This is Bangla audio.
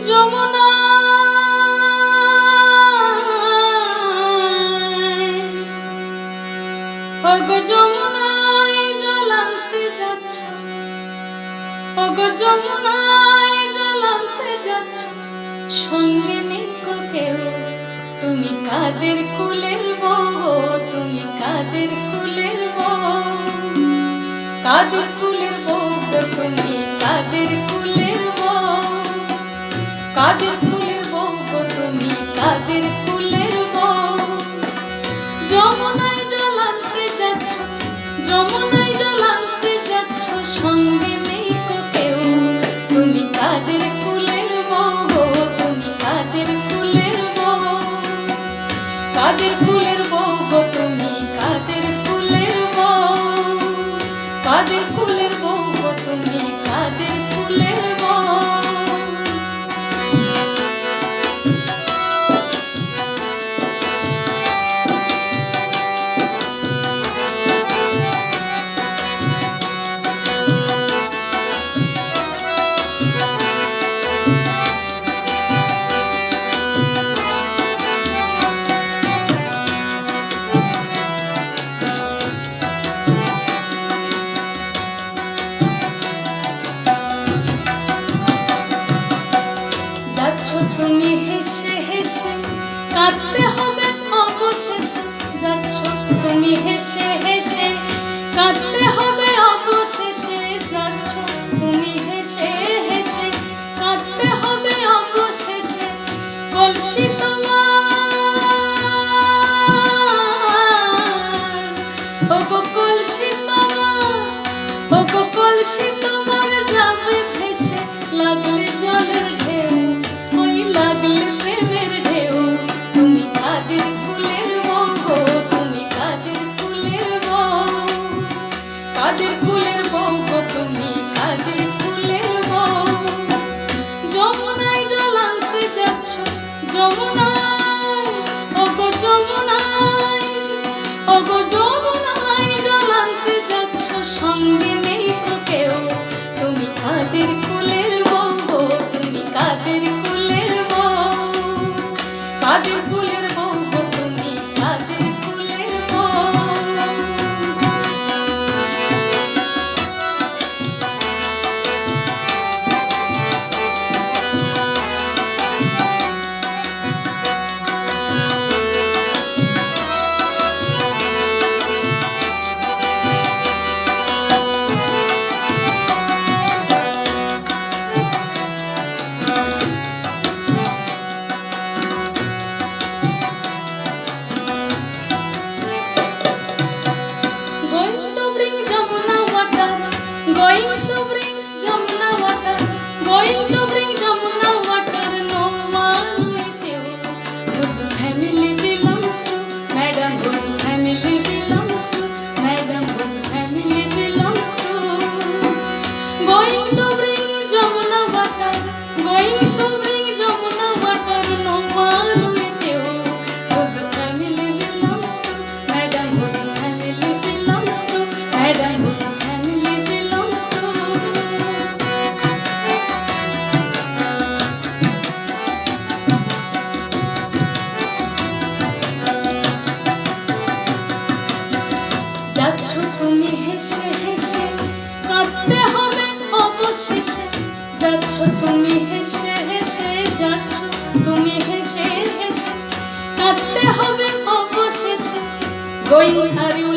যমুনা। ওগো যমুনায় তুমি কাদের কুলের বউ? তুমি কাদের কুলের বউ? কাদের কুলের বউ? তুমি কাদের কাদের ফুলের বউ গো তুমি কাদের ফুলের বউ। যমুনায় জল যাচ্ছ, যমুনায় জল যাচ্ছ, সঙ্গে নেই কো কেউ। তুমি কাদের ফুলের বউ গো, তুমি কাদের ফুলের বউ। কাদের কাঁদতে হবে যাচ্ছ হেসে হেসে। যাচ্ছ হেসে হেসে। কলসি তোমার ওগো কলসি ভেসে লাগলে জলের ঢেউ, ওই লাগলে যমুনায় ওগো তো কেউ। তুমি কাদের কুলের তুমি হেসে হেসে কাঁদতে হবে অবশেষে। যাচ্ছ তুমি হেসে হেসে, যাচ্ছ তুমি হেসে হেসে। কাঁদতে হবে অবশেষে। are you